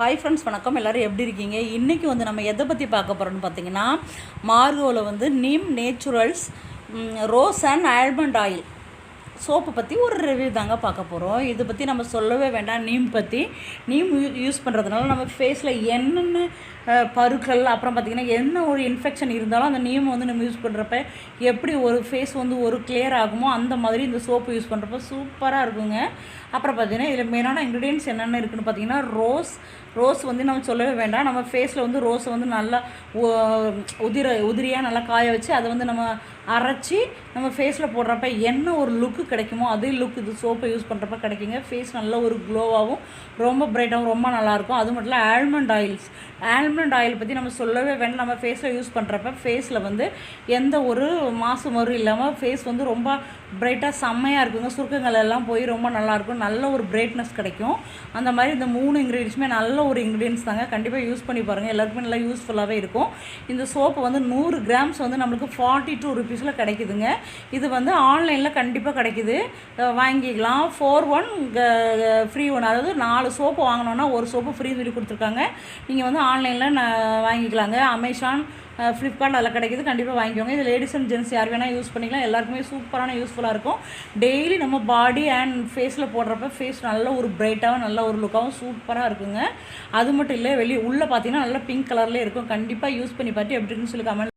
Hi friends வணக்கம். எல்லோரும் எப்படி இருக்கீங்க? இன்றைக்கி வந்து நம்ம எதை பற்றி பார்க்க போகிறோம்னு பார்த்தீங்கன்னா மார்கோவில் வந்து neem naturals rose and almond oil. Soap பற்றி ஒரு ரிவ்யூ தாங்க பார்க்க போகிறோம் இதை பற்றி நம்ம சொல்லவே வேண்டாம். நீம் பற்றி நீம் யூ யூஸ் பண்ணுறதுனால நம்ம ஃபேஸில் என்னென்ன பருக்கள் அப்புறம் பார்த்திங்கன்னா என்ன ஒரு இன்ஃபெக்ஷன் இருந்தாலும் அந்த நீம் வந்து நம்ம யூஸ் பண்ணுறப்ப எப்படி ஒரு ஃபேஸ் வந்து ஒரு கிளியர் ஆகுமோ அந்த மாதிரி இந்த சோப்பு யூஸ் பண்ணுறப்ப சூப்பராக இருக்குங்க. அப்புறம் பார்த்தீங்கன்னா இதில் மெயினான இன்க்ரீடியன்ஸ் என்னென்ன இருக்குதுன்னு பார்த்தீங்கன்னா ரோஸ் ரோஸ் வந்து நம்ம சொல்லவே வேண்டாம். நம்ம ஃபேஸில் வந்து ரோஸை வந்து நல்லா உதிர உதிரியாக நல்லா காய வச்சு அதை வந்து நம்ம அரைச்சி நம்ம ஃபேஸில் போடுறப்ப என்ன ஒரு லுக்கு கிடைக்குமோ அதே லுக் இது சோப்பை யூஸ் பண்ணுறப்ப கிடைக்குங்க. ஃபேஸ் நல்ல ஒரு க்ளோவாகவும் ரொம்ப பிரைட்டாகவும் ரொம்ப நல்லாயிருக்கும் அது மட்டும் இல்லை ஆல்மண்ட் ஆயில்ஸ் ஆல்மண்ட் ஆயில் பற்றி நம்ம சொல்லவே வேண்டாம். நம்ம ஃபேஸில் யூஸ் பண்ணுறப்ப ஃபேஸில் வந்து எந்த ஒரு மாசு மறு இல்லாமல் ஃபேஸ் வந்து ரொம்ப பிரைட்டாக செம்மையாக இருக்குங்க. சுருக்கங்கள் எல்லாம் போய் ரொம்ப நல்லாயிருக்கும் நல்ல ஒரு பிரைட்னஸ் கிடைக்கும். அந்த மாதிரி இந்த மூணு இன்க்ரீடியன்ஸுமே நல்ல ஒரு இன்க்ரீடியன்ஸ் தாங்க. கண்டிப்பாக யூஸ் பண்ணி பாருங்கள் எல்லாருக்குமே நல்லா யூஸ்ஃபுல்லாகவே இருக்கும். இந்த சோப்பு வந்து நூறு கிராம்ஸ் வந்து நம்மளுக்கு ஃபார்ட்டி டூ ருபீஸில் கிடைக்குதுங்க. இது வந்து ஆன்லைனில் கண்டிப்பாக கிடைக்குது. வாங்கிக்கலாம். ஃபோர் ஒன் ஃப்ரீ ஒன் அதாவது நாலு சோப்பு வாங்கினோன்னா ஒரு சோப்பு ஃப்ரீ சொல்லி கொடுத்துருக்காங்க. நீங்கள் வந்து ஆன்லைனில் நான் வாங்கிக்கலாங்க. அமேசான் ஃப்ளிப்கார்ட் அதில் கிடைக்கிது. கண்டிப்பாக வாங்கிக்கோங்க. இது லேடிஸ் அண்ட் ஜென்ஸ் யார் வேணால் யூஸ் பண்ணிக்கலாம். எல்லாருக்குமே சூப்பரான யூஸ்ஃபுல்லாக இருக்கும். டெய்லி நம்ம பாடி அண்ட் ஃபேஸில் போடுறப்ப ஃபேஸ் நல்ல ஒரு பிரைட்டாகவும் நல்ல ஒரு லுக்காகவும் சூப்பராக இருக்குங்க. அது மட்டும் இல்லை வெளியே உள்ளே பார்த்தீங்கன்னா நல்லா பிங்க் கலர்லேயே இருக்கும். கண்டிப்பாக யூஸ் பண்ணி பார்த்து எப்படி இருக்குன்னு சொல்லி கமெண்ட்